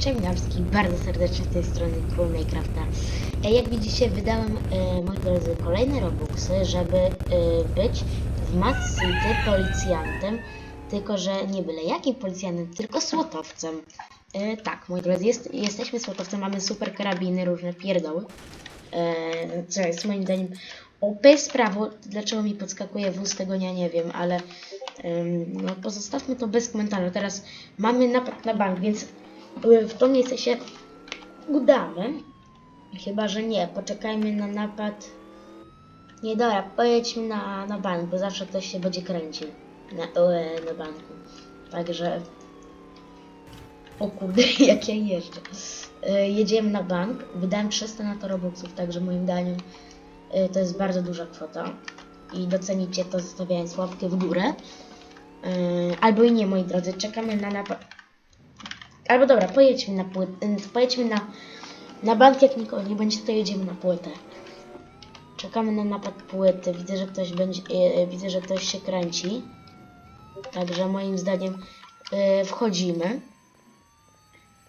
Ciemniawski, bardzo serdecznie z tej strony Król Minecrafta. E, Jak widzicie, wydałem, e, moi drodzy, kolejne robuxy, żeby e, być w Mad City policjantem, tylko że nie byle jakim policjantem, tylko słotowcem. E, tak, moi drodzy, jest, jesteśmy słotowcem, mamy super karabiny, różne pierdoły. E, co jest moim zdaniem OP sprawo. Dlaczego mi podskakuje wóz, tego ja nie wiem, ale em, no, pozostawmy to bez komentarza. Teraz mamy napad na bank, więc w to miejsce się udamy. Chyba, że nie. Poczekajmy na napad. Nie, dobra, pojedźmy na, na bank, bo zawsze ktoś się będzie kręcił na, e, na banku. Także... O kurde, jak ja jeżdżę. E, jedziemy na bank. Wydałem 300 na to robuxów, także moim zdaniem e, to jest bardzo duża kwota. I docenicie to zostawiając łapkę w górę. Albo i nie, moi drodzy, czekamy na napad. Albo dobra, pojedźmy na płytę. Pojedźmy na, na bank, jak nikogo nie będzie, to jedziemy na płytę. Czekamy na napad płyty. Widzę, że ktoś będzie. E, widzę, że ktoś się kręci. Także moim zdaniem e, wchodzimy.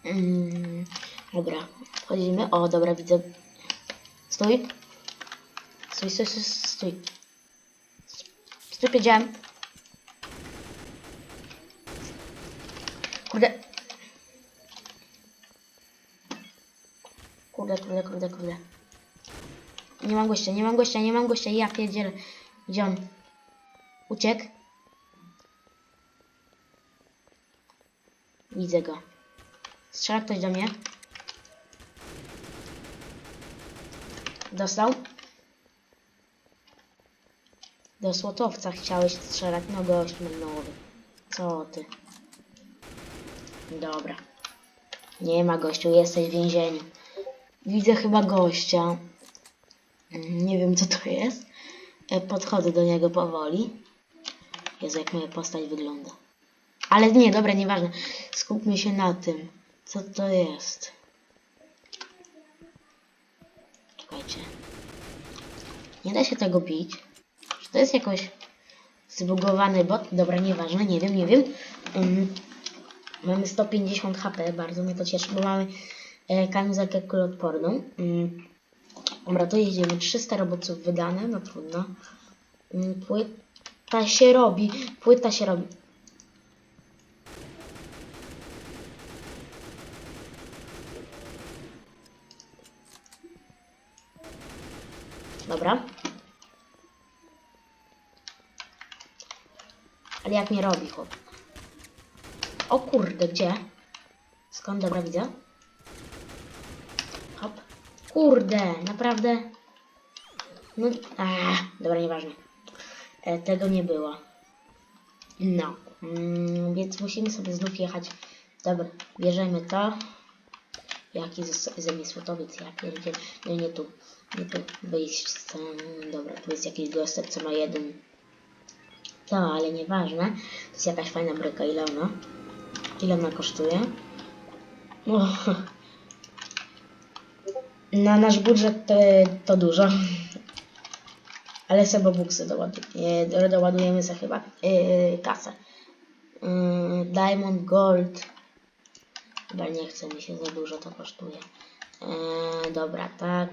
Mm, dobra, wchodzimy. O, dobra, widzę. Stój. Stój, stój, stój, stój. Stój, powiedziałem. Kurde. Kurde, kurde, kurde, kurde. Nie mam gościa, nie mam gościa, nie mam gościa. Ja pierdzielę. Gdzie on? Uciekł? Widzę go. Strzela ktoś do mnie. Dostał. Do słotowca chciałeś strzelać. No gość nowy. Co ty? Dobra. Nie ma gościu, jesteś w więzieniu. Widzę chyba gościa. Mm, Nie wiem co to jest. E, Podchodzę do niego powoli. Jezu, jak moja postać wygląda. Ale nie, dobra, nieważne. Skupmy się na tym. Co to jest? Czekajcie. Nie da się tego bić. Czy to jest jakoś zbugowany bot? Dobra, nieważne, nie wiem, nie wiem. Um, mamy 150 HP, bardzo mnie to cieszy, bo mamy kamizelkę kuloodporną. Um, dobra, to jedziemy. 300 robotów wydane, no trudno. Um, płyta się robi, płyta się robi. Dobra. Ale jak nie robi chłop. O kurde, gdzie? Skąd? Dobra, widzę. Kurde, naprawdę. No, a, dobra, nieważne. E, tego nie było. No, mm, więc musimy sobie znów jechać. Dobra, bierzemy to. Jaki ze, ze mnie słotowiec, ja pierdzielę. No nie tu. Nie tu wyjść. Dobra, tu jest jakiś gostek, co ma jeden. To, ale nieważne. To jest jakaś fajna bryka. Ile ona? Ile ona kosztuje? O. Na nasz budżet to, to dużo. Ale sobie buksy doładujemy, doładujemy za chyba yy, kasę. Yy, Diamond Gold. Chyba nie chce mi się za dużo, to kosztuje. Yy, dobra, tak.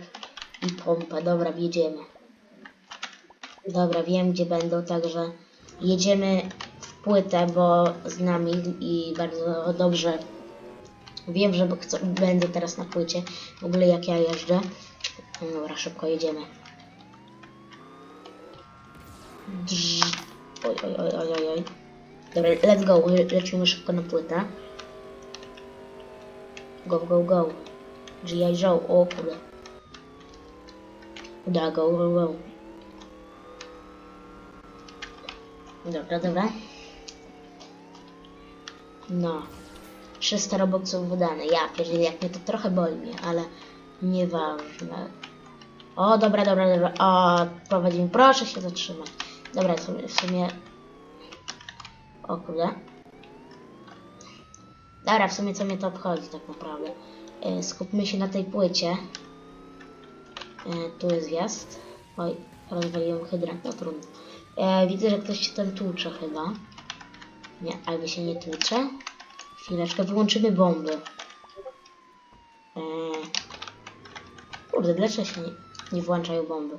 I pompę, dobra, jedziemy. Dobra, wiem gdzie będą, także jedziemy w płytę, bo znam ich i bardzo dobrze wiem, że będę teraz na płycie. W ogóle jak ja jeżdżę. Dobra, szybko jedziemy. Oj, oj, oj, oj, oj, oj. Dobra, let's go, le lecimy szybko na płytę. Go, go, go. G.I. Joe, o kurde. Da, go, go, go. Dobra, dobra. No. 300 robuxów wydane. Ja pierdzielę, jak mnie to trochę boli mnie, ale nieważne. O, dobra, dobra, dobra. O, prowadzimy. Proszę się zatrzymać. Dobra, w sumie, w sumie... O kurde. Dobra, w sumie co mnie to obchodzi tak naprawdę. E, skupmy się na tej płycie. E, tu jest wjazd. Oj, rozwaliłem hydrant, no trudno. E, widzę, że ktoś się tam tłucze chyba. Nie, albo się nie tłucze. Chwileczkę, wyłączymy bomby. Eee... Kurde, dlaczego się nie, nie włączają bomby?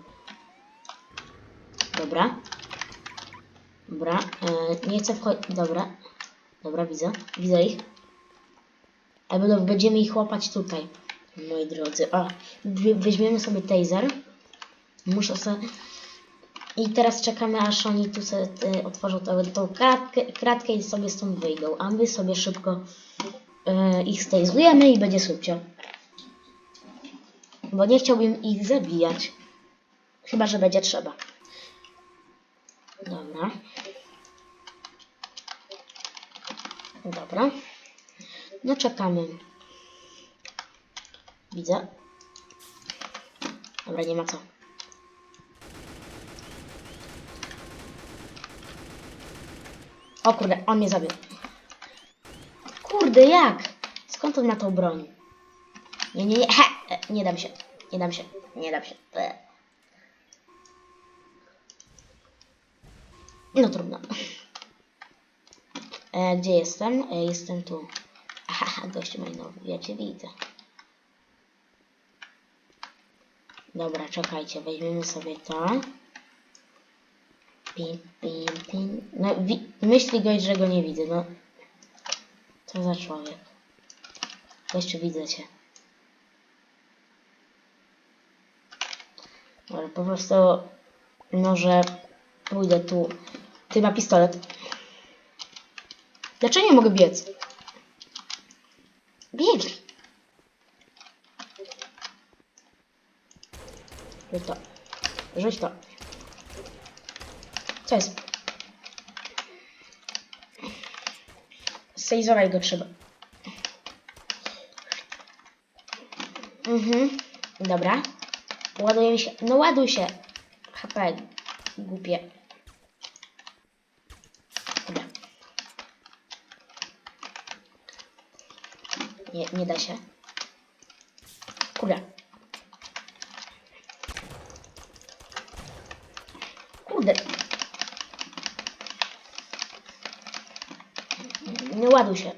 Dobra. Dobra, eee, nie chcę wchodzić. Dobra. Dobra, widzę. Widzę ich. Ale będziemy ich łapać tutaj. Moi drodzy. We- weźmiemy sobie taser. Muszę sobie... I teraz czekamy, aż oni tu sobie e, otworzą tą, tą kratkę, kratkę i sobie stąd wyjdą. A my sobie szybko e, ich stejzujemy i będzie szybciej. Bo nie chciałbym ich zabijać. Chyba, że będzie trzeba. Dobra. Dobra. No czekamy. Widzę. Dobra, nie ma co. O kurde, on mnie zabił. Kurde, jak? Skąd on ma tą broń? Nie, nie, nie, he, e, nie dam się, nie dam się, nie dam się. E. No trudno. E, gdzie jestem? E, jestem tu. Aha, gościu malinowy, ja cię widzę. Dobra, czekajcie, weźmiemy sobie to. Pim, pim, pim. No, myśli gość, że go nie widzę, no. Co za człowiek. Gościu, widzę cię. Dobra, po prostu może pójdę tu. Ty ma pistolet. Dlaczego nie mogę biec? Biegnij. Rzuć to. Rzuć to. Co jest? Sejzoraj go trzeba. Mhm. Dobra. Ładuje się. No ładuj się. HP. Głupie. Dobra. Nie, nie da się. Kurde. Ładuj się.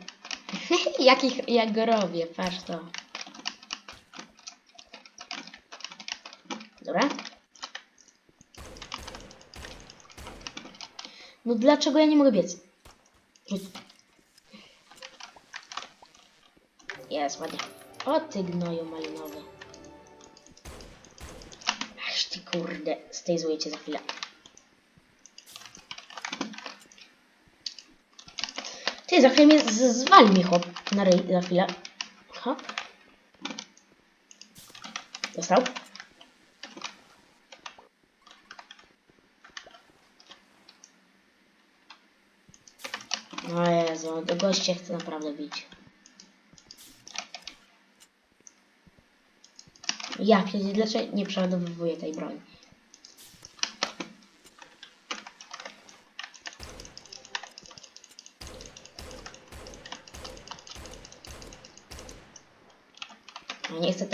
Jakich, jak go robię, patrz to. Dobra. No dlaczego ja nie mogę biec? Jest, ładnie. O ty gnoju malinowy. Aż ty kurde, stejzuję cię za chwilę. Ty, za chwilę mnie z- zwali mi chłop na ryj, za chwilę. Dostał? O Jezu, do gościa chcę naprawdę bić. Ja pierdzielę, dlaczego nie przeładowywuję tej broni?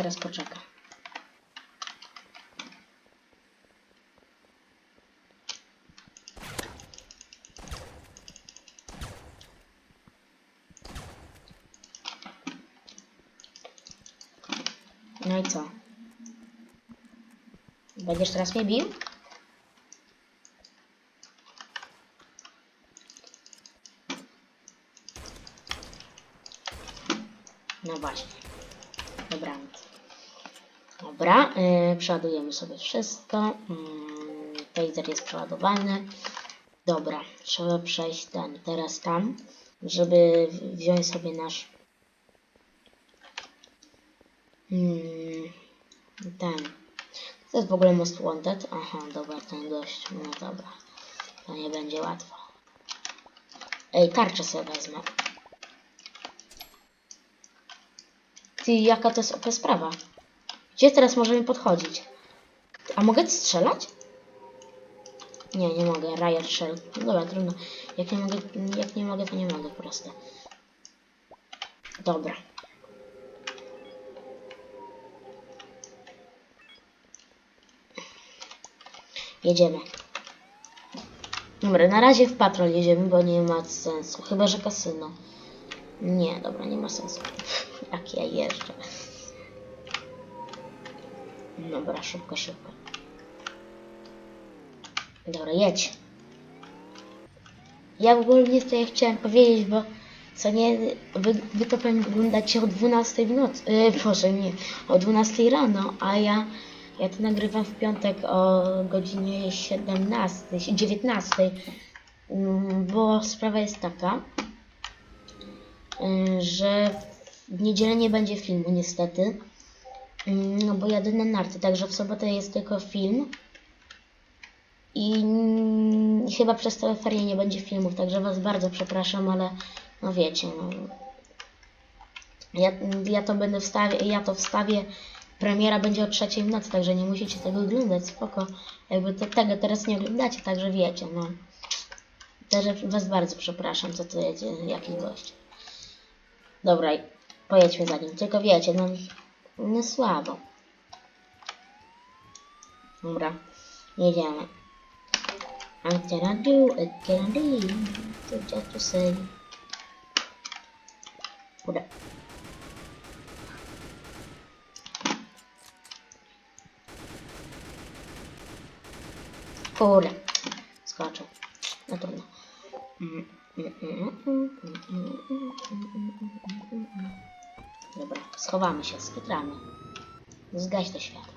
Teraz poczeka. No i co? Będziesz teraz mnie bił? No właśnie. Dobra, yy, przeładujemy sobie wszystko. Yy, jest przeładowany. Dobra, trzeba przejść ten, teraz tam, żeby wziąć sobie nasz Hmm, ten. To jest w ogóle Most Wanted? Aha, dobra, ten gość. No dobra. To nie będzie łatwo. Ej, tarczę sobie wezmę. Ty, jaka to jest OP sprawa? Gdzie teraz możemy podchodzić? A mogę strzelać? Nie, nie mogę. Riot Shell. No dobra, trudno. Jak nie mogę, jak nie mogę, to nie mogę po prostu. Dobra. Jedziemy. Dobra, na razie w patrol jedziemy, bo nie ma sensu. Chyba, że kasyno. Nie, dobra, nie ma sensu. Jak ja jeżdżę. Dobra, szybko, szybko. Dobra, jedź. Ja ogólnie to ja chciałem powiedzieć, bo co nie, wy, wy to pewnie oglądacie o 12 w nocy, yy, proszę nie, o 12 rano, a ja, ja to nagrywam w piątek o godzinie 17, 19, Mm, bo sprawa jest taka, yy, że w niedzielę nie będzie filmu niestety, no bo jadę na narty, także w sobotę jest tylko film. I mm, chyba przez całe ferie nie będzie filmów, także Was bardzo przepraszam, ale no wiecie, no. Ja, ja to będę wstawię, ja to wstawię. Premiera będzie o trzeciej w nocy, także nie musicie tego oglądać, spoko. Jakby to, tego teraz nie oglądacie, także wiecie, no. Także Was bardzo przepraszam, co tu jedzie jakiś gość. Dobra, i pojedźmy za nim, tylko wiecie, no, no słabo. Dobra, jedziemy. What can I do? What can I do? To just to say. Kurde. Kurde. Skoczył. No trudno. Dobra, schowamy się, skitramy. Zgaś to światło.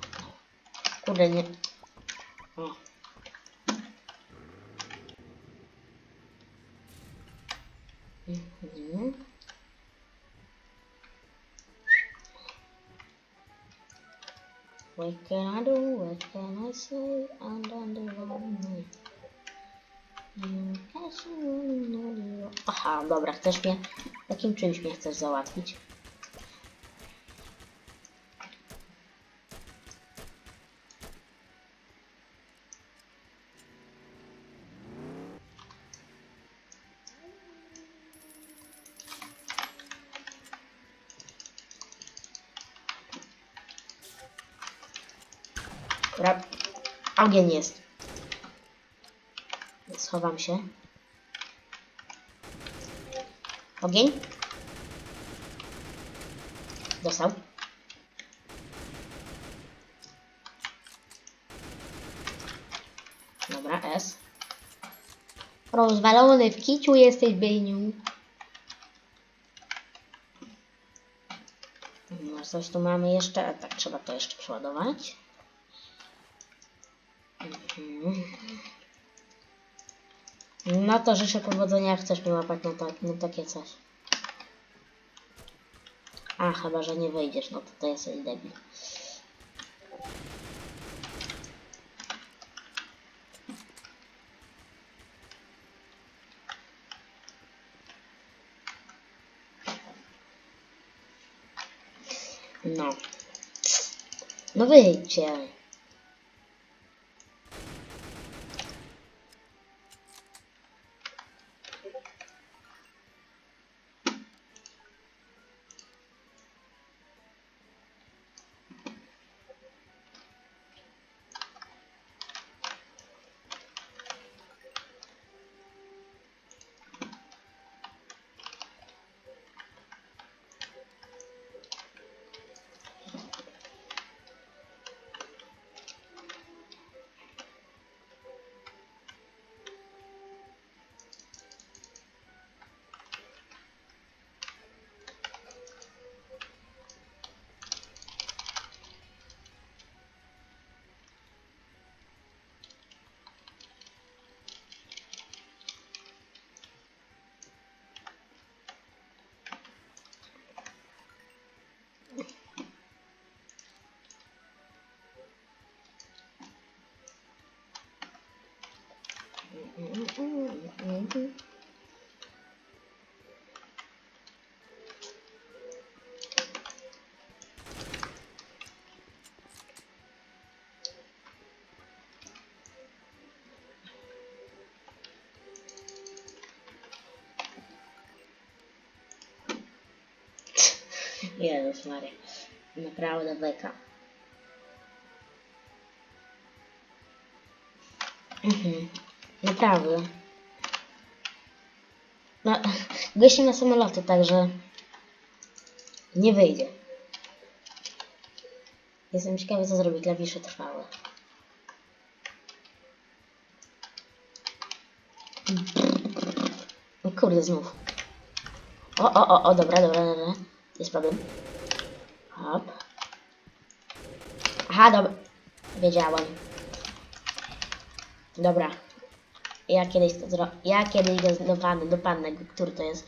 Kurde, nie... O. Mhm. What can I do? What can I say? I'm the wrong way. Aha, dobra, chcesz mnie... Takim czymś mnie chcesz załatwić? Dobra, ogień jest. Schowam się. Ogień. Dostał. Dobra, S. Rozwalony w kiciu jesteś, Byniu. No, coś tu mamy jeszcze. Tak, trzeba to jeszcze przeładować. No to życzę powodzenia, jak chcesz mnie łapać na, tak, na takie coś. A, chyba, że nie wyjdziesz, no to to jesteś debil. No. No wyjdźcie. Jezus Maria. Naprawdę beka. Mhm. Naprawdę. Gościem na samoloty, także nie wyjdzie. Jestem ciekawy, co zrobi klawisze trwałe. O kurde, znów. O, o, o, o, dobra, dobra, dobra. Jest problem. Hop. Aha, dobra. Wiedziałem. Dobra. Ja kiedyś to zro... Ja kiedyś idę do pana, do pana, który to jest.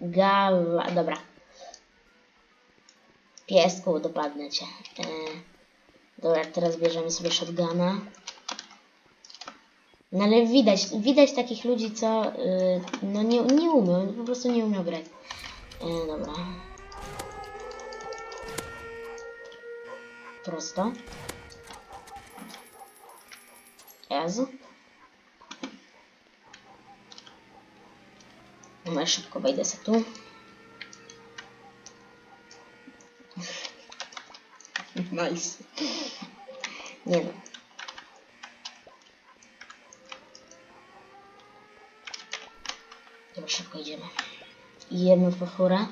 Gawa... Dobra. Piesku, dopadnę cię. E... Dobra, teraz bierzemy sobie shotguna. No ale widać, widać takich ludzi, co y, no nie, nie umią, po prostu nie umią grać. E, dobra. Prosto. Jezu. Dobra, szybko wejdę sobie tu. Nice. Nie no. Dobra, szybko idziemy. I jedną furę.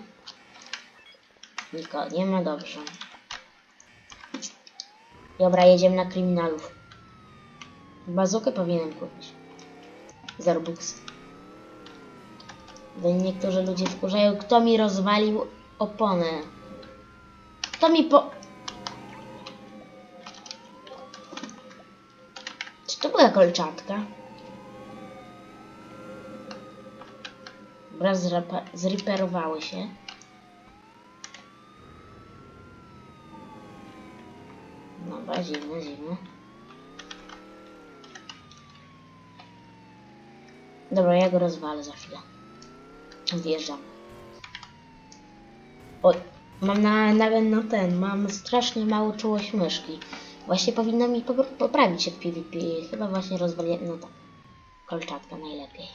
Nikogo nie ma, dobrze. Dobra, jedziemy na kryminalów. Bazukę powinienem kupić. Za Robux. Niektórzy ludzie wkurzają, kto mi rozwalił oponę. Kto mi po... Czy to była kolczatka? Zrepa- zreperowały się. Dobra, zimno, zimno. Dobra, ja go rozwalę za chwilę. Wjeżdżam. Oj, mam na, nawet na ten, mam strasznie małą czułość myszki. Właśnie powinno mi popra- poprawić się w PvP. Chyba właśnie rozwaliłem, no tak. Kolczatka najlepiej.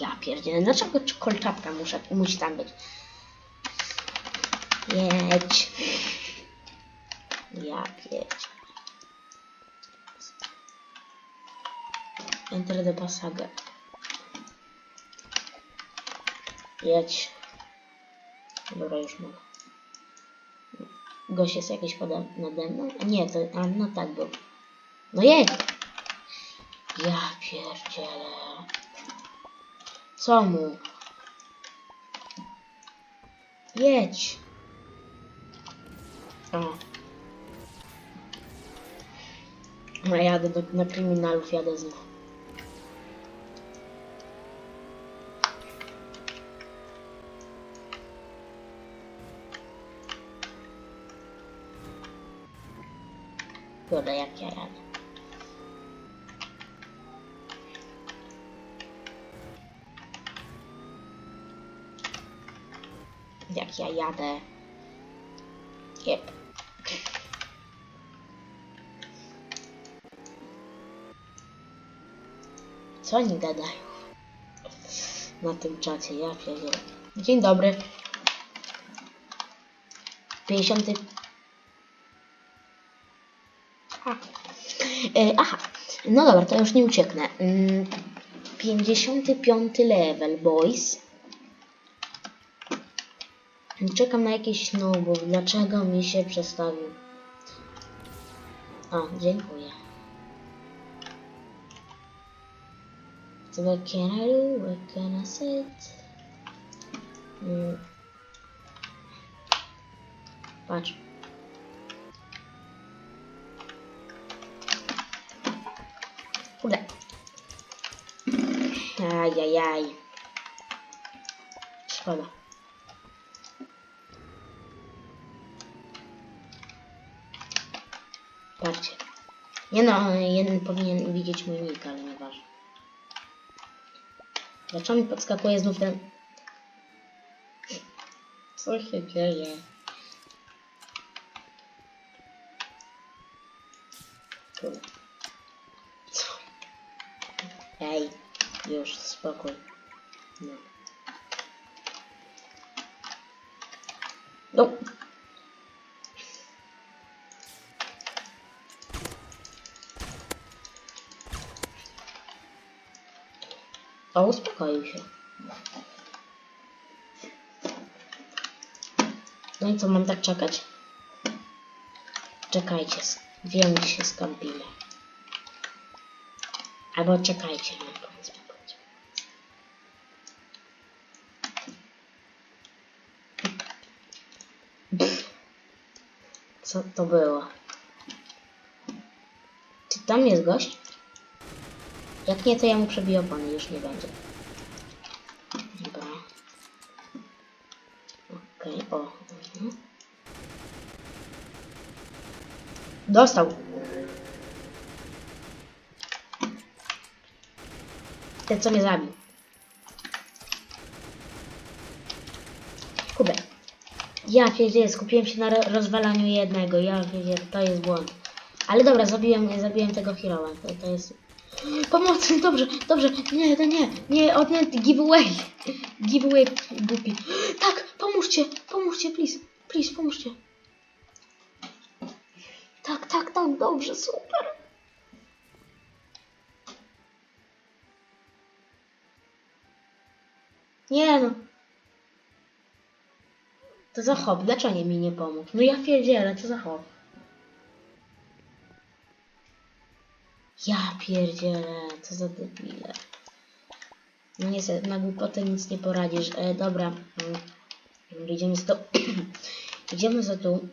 Ja pierdzielę, dlaczego kolczatka muszę, musi tam być? Jedź. Ja pierdzielę. Enter the passager. Jedź. Dobra, już mogę. Gość jest jakiś pode nade mną? Nie, to... A, no tak był. No jedź! Ja pierdzielę. Co mu? Jedź! O. No jadę do, na kryminalów, jadę znów. Kurde, jak ja jadę. Jak ja jadę. Jep. Co oni gadają? Na tym czacie, ja pierdzielę. Dzień dobry. 50. E, aha, no dobra, to już nie ucieknę. Mm, 55 level, boys. Czekam na jakiś nubów. Dlaczego mi się przestawił? O, dziękuję. What can I do? What can I say? Mm. Patrz. Kurde. Ajajaj. Szkoda. Patrzcie. Nie no, jeden powinien widzieć mój nick, ale nieważne. Dlaczego mi podskakuje znów ten... Co się dzieje? Kurde. Co? Ej, już, spokój. No. No. O, uspokoił się. No i co, mam tak czekać? Czekajcie, wiem gdzie się skąpimy. Albo czekajcie, mam pomysł, mam pomysł. Co to było? Czy tam jest gość? Jak nie, to ja mu przebiję opony, już nie będzie. Dobra. Okej, o. Mhm. Dostał. Ten, co mnie zabił. Ja wiedziałem, skupiłem się na ro- rozwalaniu jednego. Ja wiedziałem, to jest błąd. Ale dobra, zabiłem, zabiłem tego hero'a. To, to jest... Pomocy, dobrze, dobrze. Nie, to nie, nie, odnę giveaway. Giveaway głupi. Tak, pomóżcie, pomóżcie, please, please, pomóżcie. Tak, tak, tak, dobrze, super. Nie no. To za hop, dlaczego nie mi nie pomógł? No ja pierdzielę, co za hop. Ja pierdzielę, co za debile. No niestety, na głupotę nic nie poradzisz. E, dobra, mm, idziemy z to. idziemy za tu.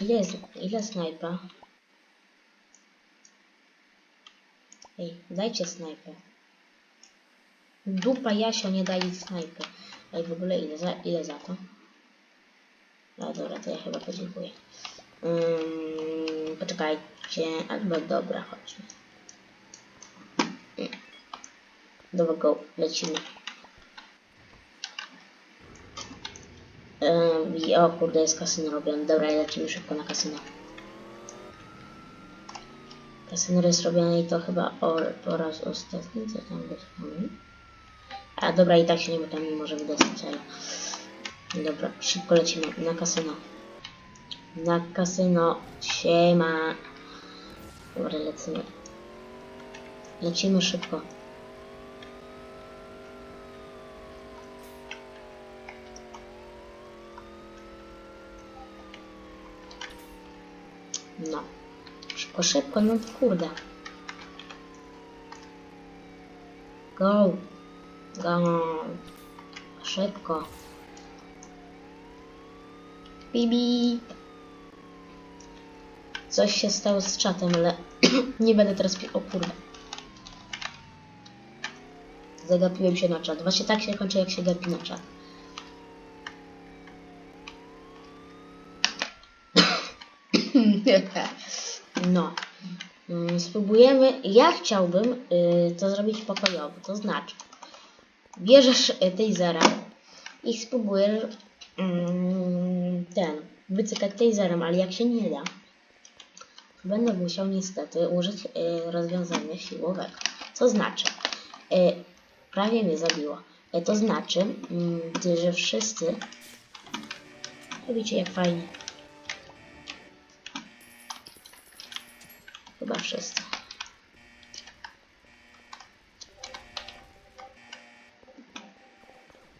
Ile jest, ile snajpa? Ej, dajcie snajpę. Dupa Jasio nie daje snajpy. Ej, w ogóle ile za, ile za to? A dobra, to ja chyba podziękuję. Um, poczekajcie, albo dobra, chodźmy. Dobra, go, lecimy. Um, i- o kurde, jest kasyno robione. Dobra, lecimy szybko na kasyno. Kasyno jest robione i to chyba o, po raz ostatni, co tam być A dobra, i tak się nie, tam nie może wydostać, ale... Dobra, szybko lecimy na kasyno. Na kasyno, siema. Dobra, lecimy. Lecimy szybko. No. Szybko, szybko, no kurde. Go. Go. Szybko. Bibi. Coś się stało z czatem, ale nie będę teraz... O kurde. Zagapiłem się na czat. Właśnie tak się kończy, jak się gapi na czat. No. Mm, Spróbujemy. Ja chciałbym y, to zrobić pokojowo. To znaczy, bierzesz y, tasera i spróbujesz mm, ten wycykać taserem, ale jak się nie da, to będę musiał niestety użyć y, rozwiązania siłowego. Co znaczy, y, prawie mnie zabiło. Y, to znaczy, gdy, że wszyscy widzicie jak fajnie. Chyba wszyscy.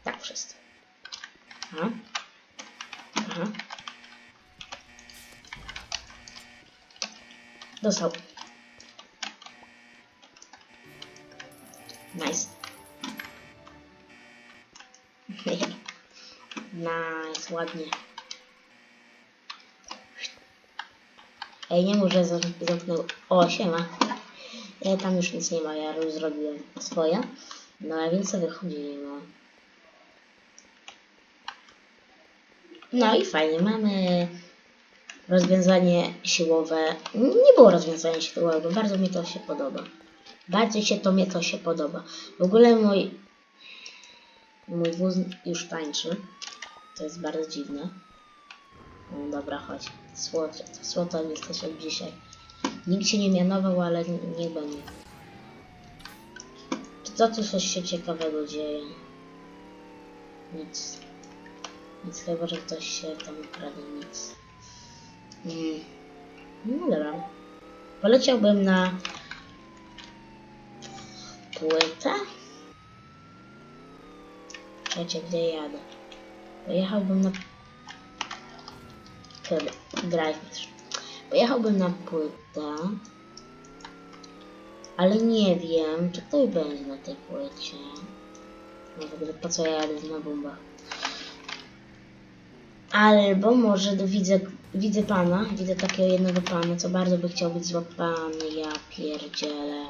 Tak, wszyscy. Aha. Aha. Dostał. Nice. nice, ładnie. Ej, nie może zamknął. O, siema. E, tam już nic nie ma, ja już zrobiłem swoje. No a więc co wychodzi, no. No i fajnie, mamy rozwiązanie siłowe. Nie było rozwiązania siłowego, bardzo mi to się podoba. Bardzo się to mnie to się podoba. W ogóle mój mój wóz już tańczy. To jest bardzo dziwne. No dobra, chodź. Słoto, słoto jesteś od dzisiaj. Nikt się nie mianował, ale n- niech będzie. Czy co tu coś się ciekawego dzieje? Nic. Nic chyba, że ktoś się tam ukradł, nic. Mm. No dobra. Poleciałbym na płytę. Czekajcie, gdzie jadę. Pojechałbym na Wtedy drive też. Pojechałbym na płytę. Ale nie wiem, czy ktoś będzie na tej płycie. No w ogóle po co ja jadę na bombach. Albo może widzę, widzę pana, widzę takiego jednego pana, co bardzo by chciał być złapany. Ja pierdzielę.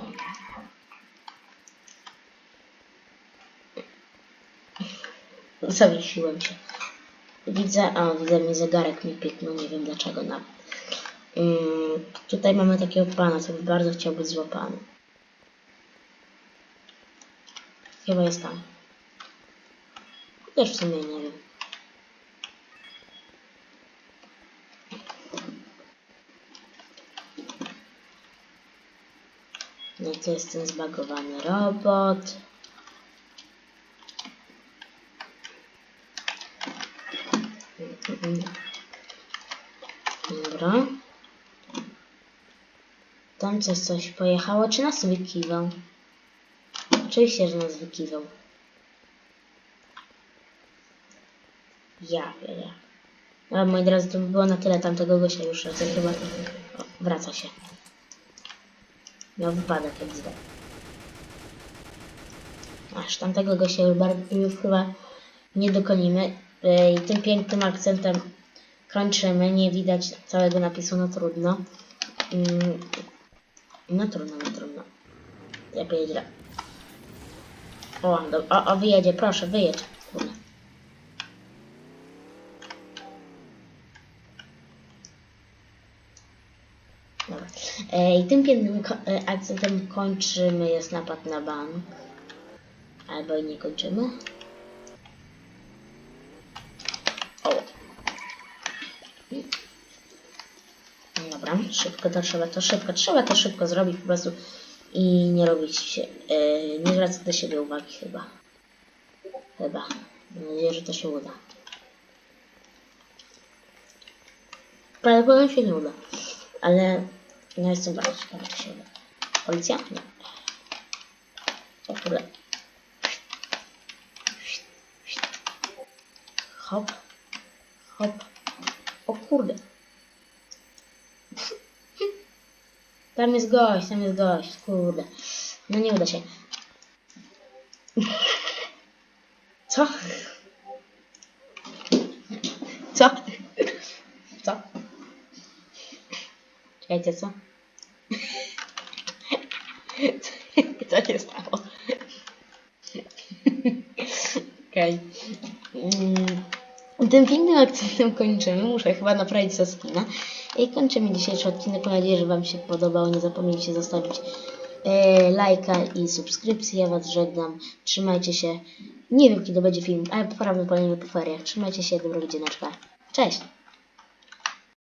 Zawiesiłem się. Widzę, a widzę mi zegarek mi piknął, nie wiem dlaczego nawet. Mm, tutaj mamy takiego pana, co by bardzo chciał być złapany. Chyba jest tam. Też w sumie nie wiem. To jest ten zbagowany robot. Dobra. Tam coś, coś pojechało. Czy nas wykiwał? Oczywiście, że nas wykiwał. Ja, ja, ja. Ale moi drodzy, to by było na tyle tamtego gościa już raz. Chyba o, wraca się. Miał wypadek jak zda. Aż tamtego gościa już, chyba nie dokonimy. Yy, I tym pięknym akcentem kończymy. Nie widać całego napisu, no trudno. Mm, No trudno, no trudno. Lepiej źle. O, o, o, wyjedzie, proszę, wyjedź. Kurde. Dobra. E, I tym pięknym e, akcentem kończymy. Jest napad na bank. Albo i nie kończymy. O. Dobra, szybko to trzeba, to szybko, trzeba to szybko zrobić po prostu i nie robić się, yy, nie zwracać do siebie uwagi chyba. Chyba. Mam nadzieję, że to się uda. Prawdopodobnie się nie uda, ale no jestem bardzo ciekawy, czy się uda. Policja? Nie. O kurde. Hop. Hop. O kurde. Tam jest gość, tam jest gość, kurde. No nie uda się. Co? Co? Czekajcie, co? Co się stało? Okej. Mm, Tym pięknym akcentem kończymy. Muszę chyba naprawić Saskina. I kończymy dzisiejszy odcinek. Mam nadzieję, że Wam się podobało. Nie zapomnijcie zostawić e, lajka i subskrypcji. Ja Was żegnam. Trzymajcie się. Nie wiem, kiedy będzie film, ale prawdopodobnie po feriach. Trzymajcie się. Dobrego dzieneczka. Cześć!